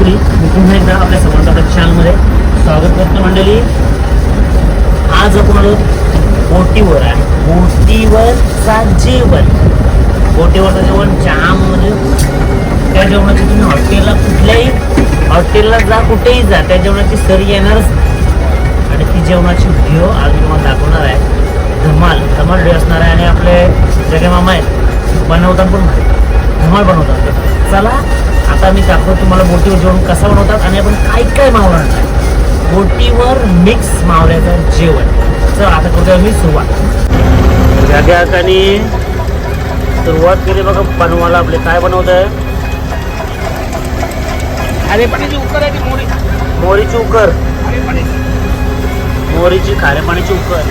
नमस्कार मी पुन्हा एकदा आपल्या समोरच्या चॅनलमध्ये स्वागत करतो मंडळी. आज आपण आलो बोटीवर आहे बोटीवरचा जेवण. बोटीवरचं जेवण जाम म्हणजे त्या जेवणाची तुम्ही हॉटेलला कुठल्याही हॉटेलला जा कुठेही जा त्या जेवणाची सरी येणारच आणि ती जेवणाची व्हिडिओ आज मी तुम्हाला दाखवणार आहे. धमाल धमाल व्हिडिओ असणार आहे आणि आपले जगे मामा आहेत. बनवतात पण धमाल बनवतात. चला आता मी दाखवतो तुम्हाला बोटीवर जेवण कसं बनवतात आणि आपण काय काय मावळणार आहे. बोटीवर मिक्स मावळ्याचं जेवण. चला आता करूया मी सुरुवात. जाग्या आणि सुरुवात केली बघा बनवायला आपले काय बनवत आहे अरे पाण्याची उकर आहे ती मोरी. मोहरीची उकर. अरे पाणी मोहरीची खाऱ्या पाण्याची उकर.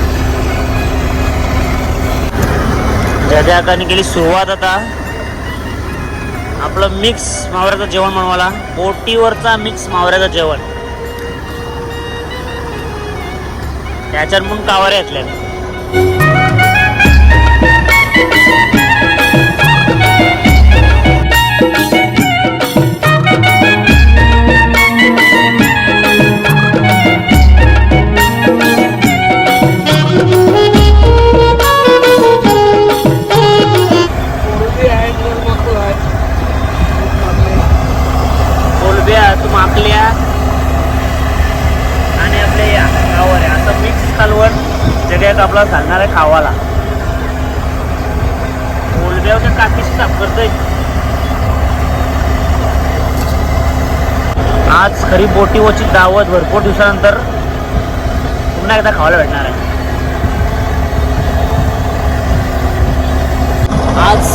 ज्या कानी केली सुरुवात आता. आपलं मिक्स मावऱ्याचं जेवण म्हणवाला बोटीवरचा मिक्स मावऱ्याचं जेवण. त्याच्यात म्हणून कावारे घेतल्या आपला घालणार आहे खावाला. कोलब्या त्या काकीशी साफ करतोय. आज खरी बोटीवरची दावत भरपूर दिवसानंतर पुन्हा एकदा खावायला भेटणार आहे. आज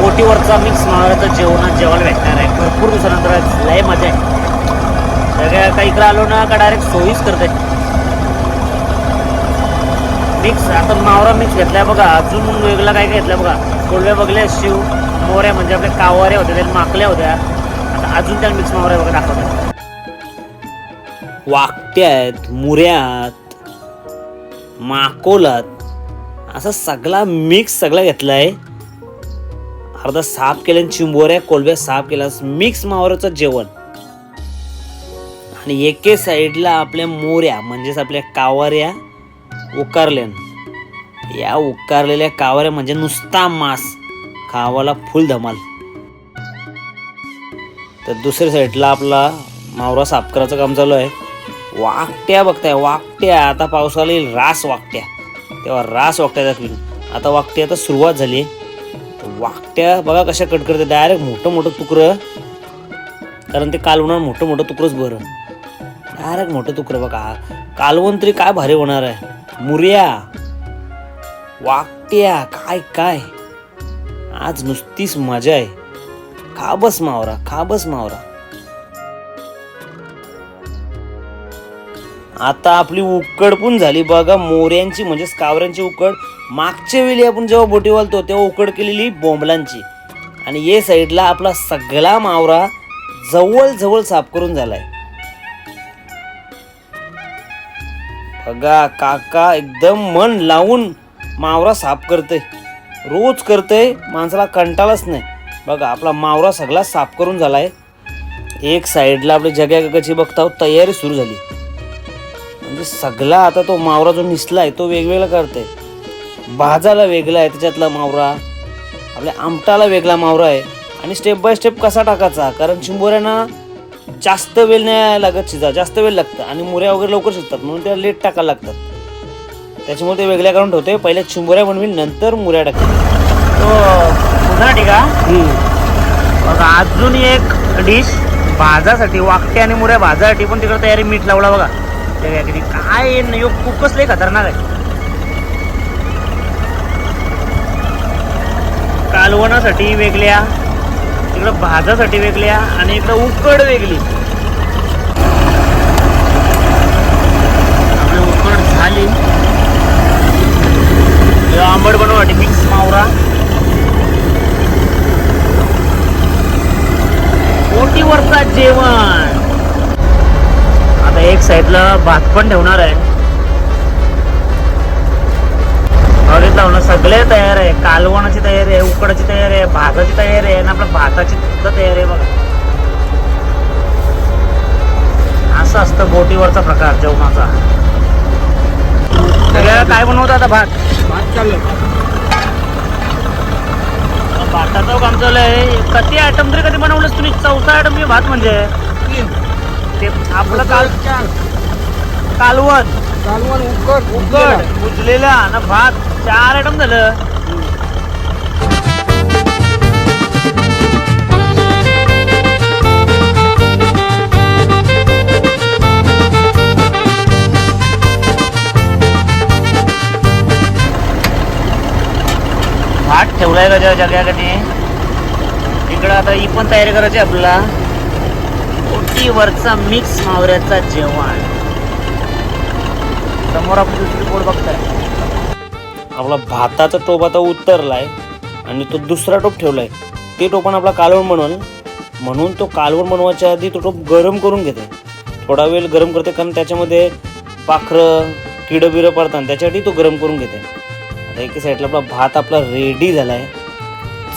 बोटीवरचा मिक्स मावळ्याचं जेवण जेवायला भेटणार आहे. भरपूर दिवसानंतर आज लय मजा आहे. सगळ्या काही इकडं आलो ना का डायरेक्ट सोयीच करते मिक्स आता मावरा मिक्स घेतलाय बघा. अजून वेगळा काय काय घेतलाय बघा. कोळव्या बघल्या शिव मोऱ्या म्हणजे आपल्या कावऱ्या होत्या त्या माकल्या होत्या. आता अजून त्या मिक्स मावऱ्या बघा दाखवतात. वाकट्यात मुऱ्यात माकोलात असा सगळा मिक्स सगळा घेतलाय. अर्धा साफ केल्या चिंबोऱ्या कोलब्या साफ केला. मिक्स मावऱ्याचं जेवण. आणि एके साईडला आपल्या मोऱ्या म्हणजेच आपल्या कावाऱ्या उकारल्यान. या उकारलेल्या कावऱ्या म्हणजे नुसता मांस. खावाला फुल धमाल. तर दुसऱ्या साईडला आपला मावरा साफ करायचं काम चालू आहे. वाकट्या बघताय वाकट्या. आता पावसाला येईल रास वाकट्या. तेव्हा रास वाकट्या दाखवीन. आता वाकट्या आता सुरुवात झाली वाकट्या बघा कशा कट करते. डायरेक्ट मोठं मोठं तुकडं. कारण ते काल होणार मोठं मोठं तुकडंच बरं. डायरेक्ट मोठं तुकडं बघा. कालवण तरी काय भारी होणार आहे. मुर्या वाकट्या काय काय? आज नुसतीच मजा आहे. खा बस मावरा खा बस मावरा. आता आपली उकड पण झाली बघा. मोऱ्यांची म्हणजेच कावऱ्यांची उकड. मागच्या वेळी आपण जेव्हा बोटी वालतो तेव्हा उकड केलेली बोंबलांची. आणि ये साईडला आपला सगळा मावरा जवळ जवळ साफ करून झालाय. बघा काका एकदम मन लावून मावरा साफ करते रोज करते माणसाला कंटाळाच नाही. बघा आपला मावरा सगळा साफ करून झालाय. एक साईडला आपली जग्या काकाची बघता तयारी सुरू झाली. म्हणजे सगळा आता तो मावरा जो निसलाय तो वेगवेगळा करते भाजाला वेगळा आहे त्याच्यातला मावरा. आपल्या आमटाला वेगळा मावरा आहे. आणि स्टेप बाय स्टेप कसा टाकायचा? कारण चिंबोऱ्यांना जास्त वेळ नाही लागत शिजा जास्त वेळ लागतं आणि मुऱ्या वगैरे लवकर शिजतात म्हणून त्या लेट टाकायला लागतात. त्याच्यामुळे ते वेगळ्या काढून ठेवते पहिल्या चिंबोऱ्या बनवीन नंतर मुऱ्या टाकते तो पुन्हा ठीक बघा अजून एक डिश भाजासाठी वाकटे आणि मुऱ्या भाजासाठी पण तिकडे तयारी मीठ लावला बघा. त्या काय न- यो खूपच लय खतरनाक आहे. कालवणासाठी वेगळ्या इकडं भाजासाठी वेगळ्या आणि इकडं उकड वेगळी. आपली उकड झाली. आंबट बनवसाठी मिक्स मावरा. बोटीवरचा जेवण. आता एक साईडला भात पण ठेवणार आहे. बघितलं ना सगळे तयार आहे. कालवणाची तयारी आहे उकडाची तयारी आहे भाताची तयारी आहे आणि आपल्या भाताची सुद्धा तयारी आहे बघा. असं असतं बोटीवरचा प्रकार जेवणाचा. सगळ्या काय बनवतं आता भात? भात चाललं भाताचं काम चालू आहे. किती आयटम तरी कधी बनवलंस तुम्ही. चौथा आयटम मी भात म्हणजे. ते आपलं काल कालवण. कालवण उकड उकड उजलेला ना भात. चार आयटम झालं भात ठेवलाय का ज्या जगाकडे. इकडं आता ही पण तयारी करायची आपल्याला. ओटीवरचा मिक्स मावऱ्याचा जेवण. समोर आपण दुसरी पोट बघताय. आपला भाताचा टोप आता उतरलाय आणि तो दुसरा टोप ठेवलाय. ते टोपण आपला कालवण बनवल. म्हणून तो कालवण बनवायच्या आधी तो टोप गरम करून घेते. थोडा वेळ गरम करते कारण त्याच्यामध्ये पाखरं किडं बिरं पडतात. त्याच्यासाठी तो गरम करून घेते. आता एके साईडला आपला भात आपला रेडी झालाय.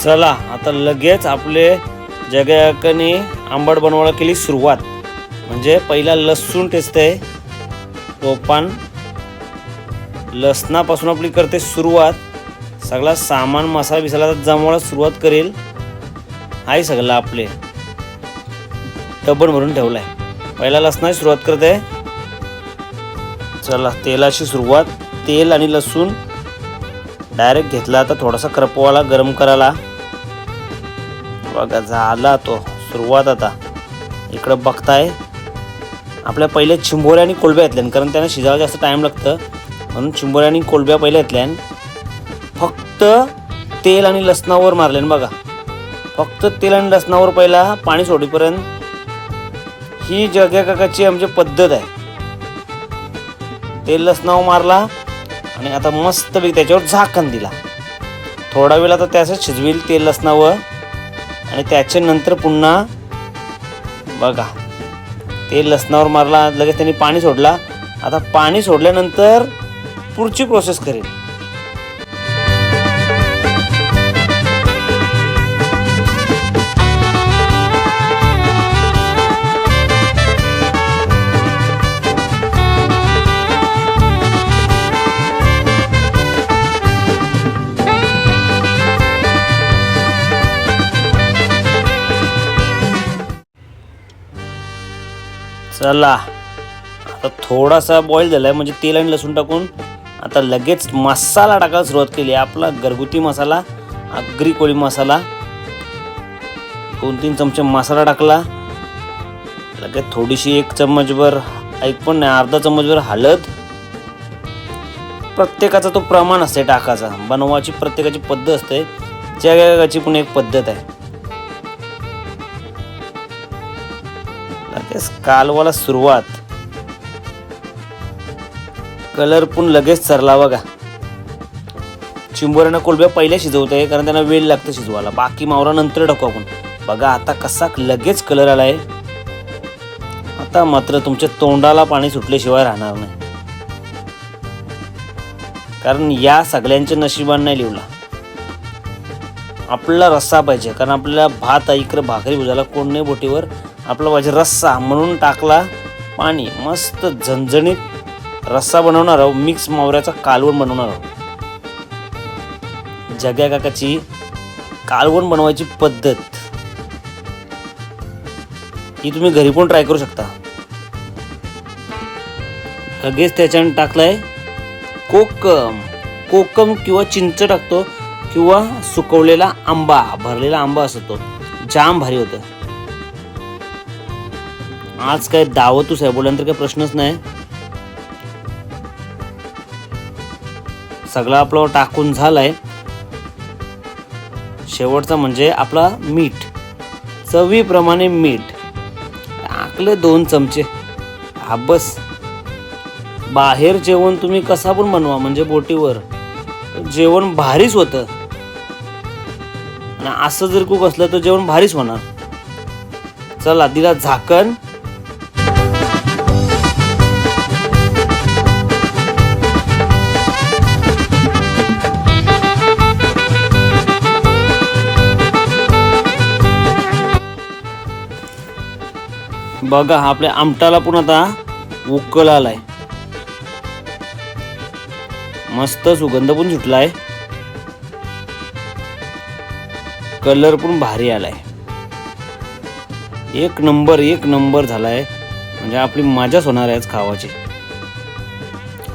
चला आता लगेच आपले जगाकने आंबट बनवायला केली सुरुवात. म्हणजे पहिला लसूण टेचते टोपान लसणापासून आपली करते सुरुवात. सगळा सामान मसाला बिसाला जमवायला सुरुवात करेल. आहे सगळं आपले. टबन भरून ठेवलं आहे पहिला लसणाची सुरुवात करते. चला तेलाची सुरुवात. तेल आणि लसूण. डायरेक्ट घेतला आता थोडासा करपवाला गरम करायला. बघा झाला तो सुरुवात आता. इकडं बघताय. आपल्या पहिले चिंबोऱ्या आणि कोलब्या घेतल्या कारण त्यांना शिजायला जास्त टाईम लागतं. म्हणून चिंबोऱ्या आणि कोलब्या पहिल्या घेतल्या फक्त तेल आणि लसणावर मारले बघा. फक्त तेल आणि लसणावर पहिला पाणी सोडीपर्यंत ही जग्या काकाची आमची पद्धत आहे. तेल लसणावर मारला आणि आता मस्तपैकी त्याच्यावर झाकण दिला. थोडा वेळ आता त्याचं शिजवेल तेल लसणावर आणि त्याच्यानंतर पुन्हा बघा. तेल लसणावर मारला लगेच त्यांनी पाणी सोडला. आता पाणी सोडल्यानंतर पुढची प्रोसेस करेन. चला. आता थोडासा बॉईल झालाय म्हणजे तेल आणि लसूण टाकून आता लगेच मसाला टाकायला सुरुवात केली. आपला घरगुती मसाला आगरी कोळी मसाला दोन तीन चमचे मसाला टाकला. लगेच थोडीशी एक चम्मचभर एक पण नाही अर्धा चम्मचभर हळद. प्रत्येकाचा तो प्रमाण असते टाकाचा बनवाची प्रत्येकाची पद्धत असते. जगाची पण एक पद्धत आहे. लगेच कालवाला सुरुवात. कलर पण लगेच सरला बघा. चिंबोऱ्यानं कोलब्या पहिल्या शिजवत आहे कारण त्यांना वेळ लागतं शिजवायला. बाकी मावरा नंतर टाकू आपण. बघा आता कसा लगेच कलर आलाय. आता मात्र तुमच्या तोंडाला पाणी सुटल्याशिवाय राहणार नाही. कारण या सगळ्यांच्या नशिबान नाही लिवला आपला रस्सा पाहिजे कारण आपल्याला भात ऐकर भाकरी भुजायला कोण नाही बोटीवर. आपला पाहिजे रस्सा म्हणून टाकला पाणी. मस्त झणझणीत रस्सा बनवणार आहोत मिक्स मावऱ्याचा कालवण बनवणार आहोत. जग्या काकाची कालवण बनवायची पद्धत. ही तुम्ही घरी पण ट्राय करू शकता. लगेच त्याच्यानं टाकलाय कोकम. कोकम किंवा चिंच टाकतो किंवा सुकवलेला आंबा भरलेला आंबा असतो. जाम भारी होतं. आज काय दावतूस आहे बोलल्यानंतर काही प्रश्नच नाही. सगळं आपलं टाकून झालाय. शेवटचा म्हणजे आपला मीठ. चवीप्रमाणे मीठ. टाकले दोन चमचे. हा बस. बाहेर जेवण तुम्ही कसा पण बनवा म्हणजे बोटीवर. जेवण भारीच होतं. आणि असं जर कुक असलं तर जेवण भारीच होणार. चला दिला झाकण. बघा आपल्या आमटाला पण आता उकल आलाय. मस्त सुगंध पण सुटलाय. कलर पण भारी आलाय. एक नंबर एक नंबर झालाय. म्हणजे आपली मजाच होणार आहे खावाची.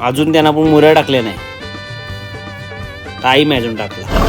अजून त्यांना पण मुऱ्या टाकल्या नाही. टाईम अजून टाकला.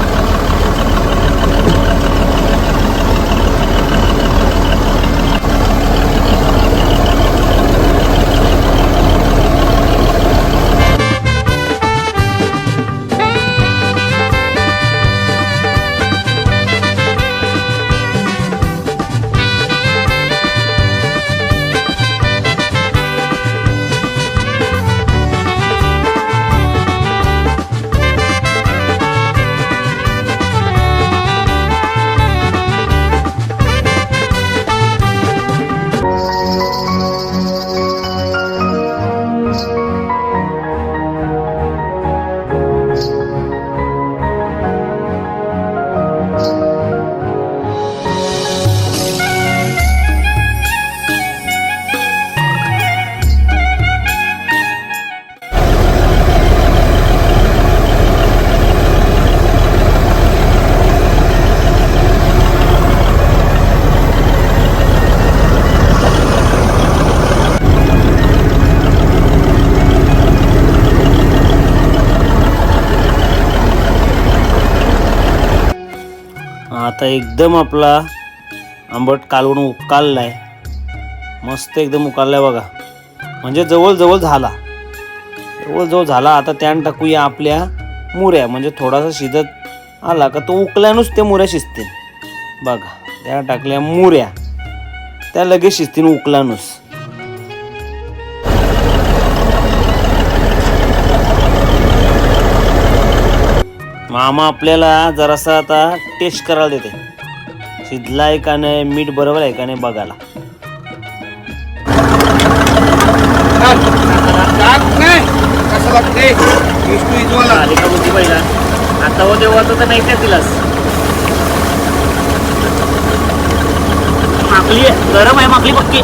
आता एकदम आपला आंबट कालवण उकाललाय. मस्त एकदम उकाललाय बघा. म्हणजे जवळजवळ झाला. जवळजवळ झाला. आता त्यान टाकूया आपल्या मुऱ्या. म्हणजे थोडासा शिजत आला का तो उकल्यानच त्या मुऱ्या शिजतील. बघा. त्या टाकल्या मुऱ्या. त्या लगेच शिजतील उकलानुस मामा आपल्याला जरासा आता टेस्ट करायला देते. शिजलाय का नाही मीठ बरोबर आहे का नाही बघायला. कसं आली का बुद्धी पहिला आता हो देवा तर नाही त्या तिलास माकली आहे गरम आहे माकली पक्की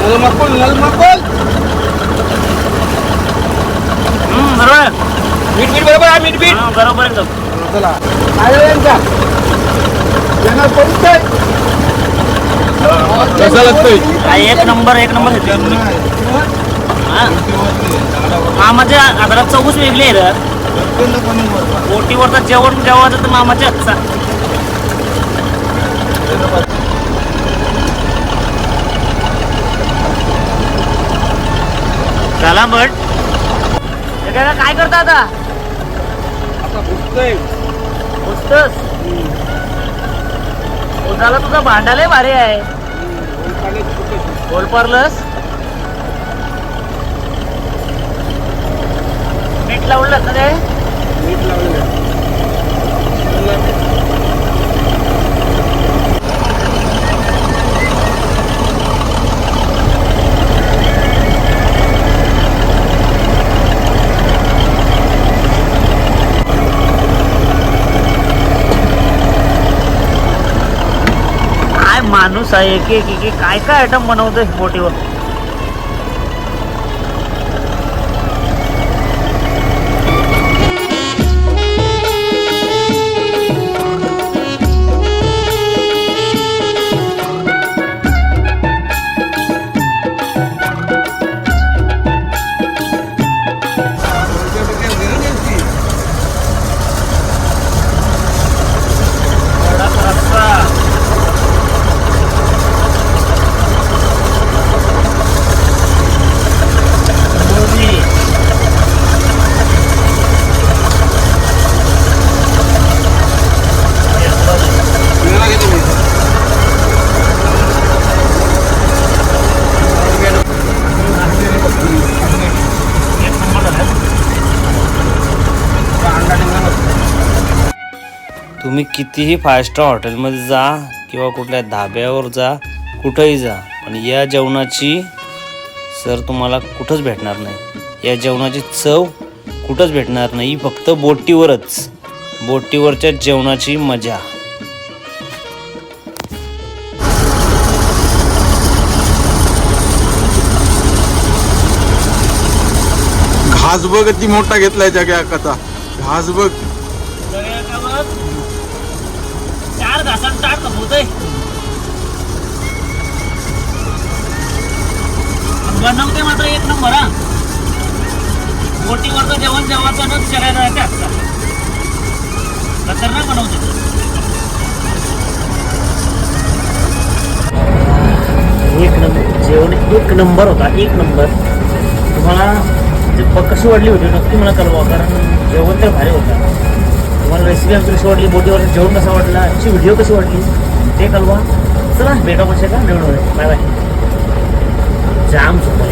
नल मकोल नल मकोल बरोबर. मीठ मीठ बरोबर आहे मीठ मीठ हा, बरोबर एकदम. चला. कसा लागतोय? हा, एक नंबर एक नंबर आहे. हा. मामाच्या आदरात चौकच वेगळी आहे रे बोटीवरचं जेवण जेवायचं तर मामाच्या हातचा. चला बट. काय करता आता? उजाला फुटतोय पुस्तक उद्याला तुझा भांडालय भारी आहे. गोलपारलस मीठ लावलं ना रे मीठ लावलं काय माणूस आहे एक एक काय काय आयटम बनवतोय बोटीवर तुम्ही कितीही फाय स्टार हॉटेलमध्ये जा किंवा कुठल्या धाब्यावर जा कुठंही जा पण या जेवणाची सर तुम्हाला कुठंच भेटणार नाही. या जेवणाची चव कुठंच भेटणार नाही फक्त बोटीवरच. बोटीवरच्या जेवणाची मजा. घास बघ ती मोठा घेतलाय जग्या कथा घास बघ. घासात ताट खपवतोय बनवते मात्र एक नंबर हा. बोटीवरचं जेवण जेवायचं न शरीराच्या आता खतरनाक बनवते एक नंबर जेवण एक नंबर होता एक नंबर. तुम्हाला कशी वाटली होती नक्की मला कळवा कारण जेवण तर भारी होता. तुम्हाला रेसिपी आमची कशी वाटली? बोटीवरचं जेवण कसं वाटलं? अशी व्हिडिओ कशी वाटली? ते कळवा. चला भेटा म्हणजे का निवडून बाय बाय जाम झोप